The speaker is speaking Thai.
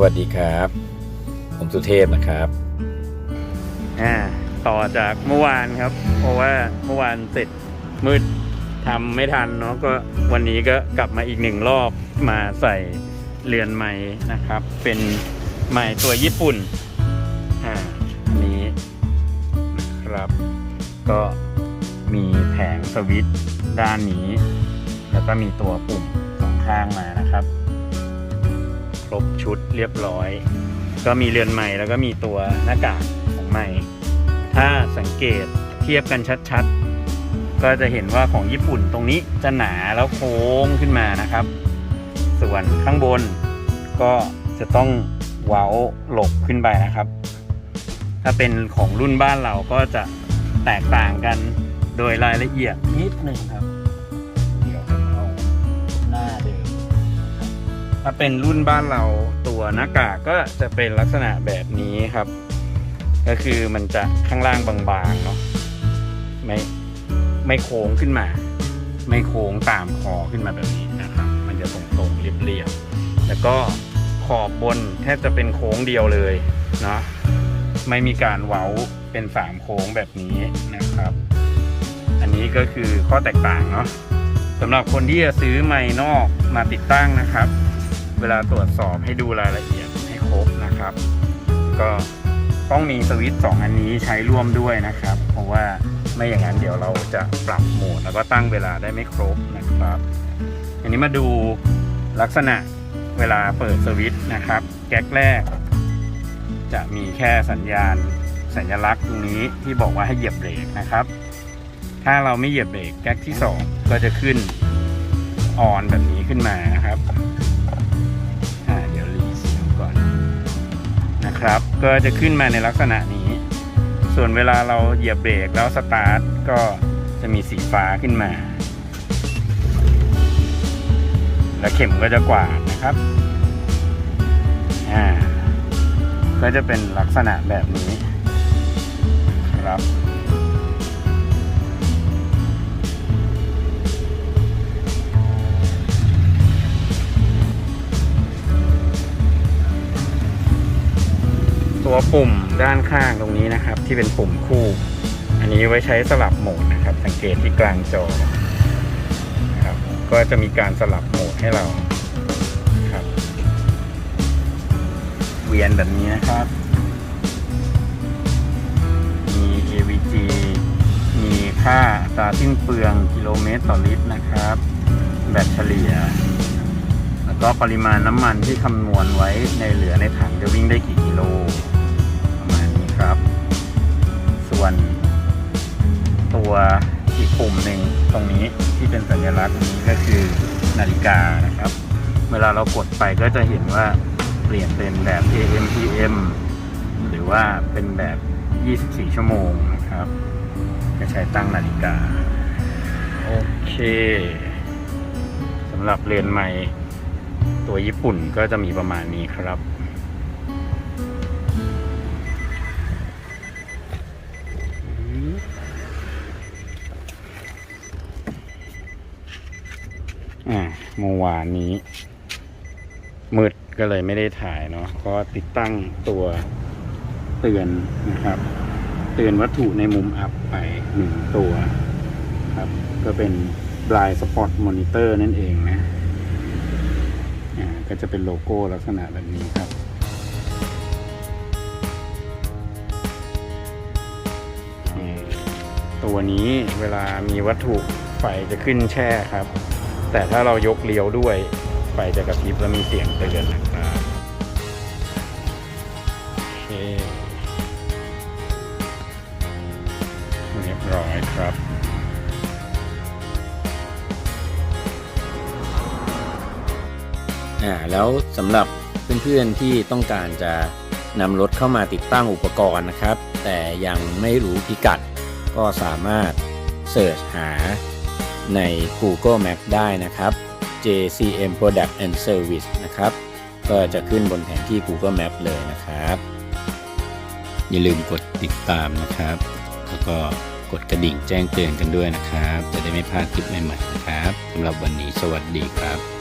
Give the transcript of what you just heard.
สวัสดีครับ ผมสุเทพนะครับอ่าต่อจากเมื่อวานครับ เพราะว่าเมื่อวานเสร็จมืดทำไม่ทันเนาะก็วันนี้ก็กลับมาอีกหนึ่งรอบมาใส่เรือนใหม่นะครับ เป็นใหม่ตัวญี่ปุ่นอ่าอันนี้นะครับ ก็มีแผงสวิตช์ด้านนี้ แล้วก็มีตัวปุ่มสองข้างมานะครับ ครบชุดเรียบร้อย ก็มีเรือนใหม่แล้วก็มีตัวหน้ากากของใหม่ ถ้าสังเกตเทียบกันชัดๆ ก็จะเห็นว่าของญี่ปุ่นตรงนี้จะหนาแล้วโค้งขึ้นมานะครับ ส่วนข้างบนก็จะต้องเว้าหลบขึ้นไปนะครับ ถ้าเป็นของรุ่นบ้านเราก็จะแตกต่างกันโดยรายละเอียดนิดหนึ่งครับ ถ้าเป็นรุ่นบ้านเราตัวหน้ากากก็จะเป็นลักษณะแบบนี้ครับ ก็คือมันจะข้างล่างบางๆเนาะไม่ไม่โค้งขึ้นมา ไม่โค้งตามคอขึ้นมาแบบนี้นะครับ มันจะตรงๆเรียบๆแล้วก็ขอบบนแทบจะเป็นโค้งเดียวเลยเนาะไม่มีการเว้าเป็นสามโค้งแบบนี้นะครับ อันนี้ก็คือข้อแตกต่างเนาะสำหรับคนที่จะซื้อไม้นอกมาติดตั้งนะครับ เวลาตรวจสอบให้ดูรายละเอียดให้ครบนะครับ ก็ต้องมีสวิตช์สองอันนี้ใช้ร่วมด้วยนะครับ เพราะว่าไม่อย่างนั้นเดี๋ยวเราจะปรับโหมดแล้วก็ตั้งเวลาได้ไม่ครบนะครับ อันนี้มาดูลักษณะเวลาเปิดสวิตช์นะครับ แก๊กแรก จะมีแค่สัญญาณสัญลักษณ์ตรงนี้ที่บอกว่าให้เหยียบเบรกนะครับ ถ้าเราไม่เหยียบเบรกแก๊กที่สองก็จะขึ้นออนแบบนี้ขึ้นมานะครับ นะครับ ก็จะขึ้นมาในลักษณะนี้ ส่วนเวลาเราเหยียบเบรกแล้วสตาร์ทก็จะมีสีฟ้าขึ้นมา และเข็มก็จะกวาดนะครับอ่าก็จะเป็นลักษณะแบบนี้ครับ ตัวปุ่มด้านข้างตรงนี้นะครับ ที่เป็นปุ่มคู่ อันนี้ไว้ใช้สลับโหมดนะครับ สังเกตที่กลางจอนะครับก็จะมีการสลับโหมดให้เราครับ เวียนแบบนี้นะครับ มี AVG มีค่าตราสิ้นเปลืองกิโลเมตรต่อลิตรนะครับ แบตเฉลี่ยแล้วก็ปริมาณน้ำมันที่คำนวณไว้ในเหลือในถังจะวิ่งได้กี่กิโล ตัวอีกปุ่มหนึ่งตรงนี้ที่เป็นสัญลักษณ์นี้ก็คือนาฬิกานะครับ เวลาเรากดไปก็จะเห็นว่าเปลี่ยนเป็นแบบ AM PM หรือว่าเป็นแบบ 24 ชั่วโมงนะครับ จะใช้ตั้งนาฬิกา โอเคสำหรับเรือนใหม่ตัวญี่ปุ่นก็จะมีประมาณนี้ครับ อ่าเมื่อวานนี้ มืดก็เลยไม่ได้ถ่ายเนาะก็ติดตั้งตัวเตือนนะครับ เตือนวัตถุในมุมอัพไปหนึ่งตัวครับ ก็เป็น blind spot monitor นั่นเองนะอ่าก็จะเป็นโลโก้ลักษณะแบบนี้ครับตัวนี้เวลามีวัตถุไฟจะขึ้นแช่ครับ แต่ถ้าเรายกเลี้ยวด้วยไฟจะกระพริบแล้วมีเสียงเตือนนะครับโอเคเรียบร้อยครับอ่าแล้วสำหรับเพื่อนๆที่ต้องการจะนำรถเข้ามาติดตั้งอุปกรณ์นะครับ แต่ยังไม่รู้พิกัดก็สามารถเสิร์ชหา ใน Google Map ได้นะครับ JCM Product and Service นะครับ ก็จะขึ้นบนแผนที่ Google Map เลยนะครับ อย่าลืมกดติดตามนะครับ แล้วก็กดกระดิ่งแจ้งเตือนกันด้วยนะครับ จะได้ไม่พลาดคลิปใหม่ๆนะครับสำหรับวันนี้สวัสดีครับ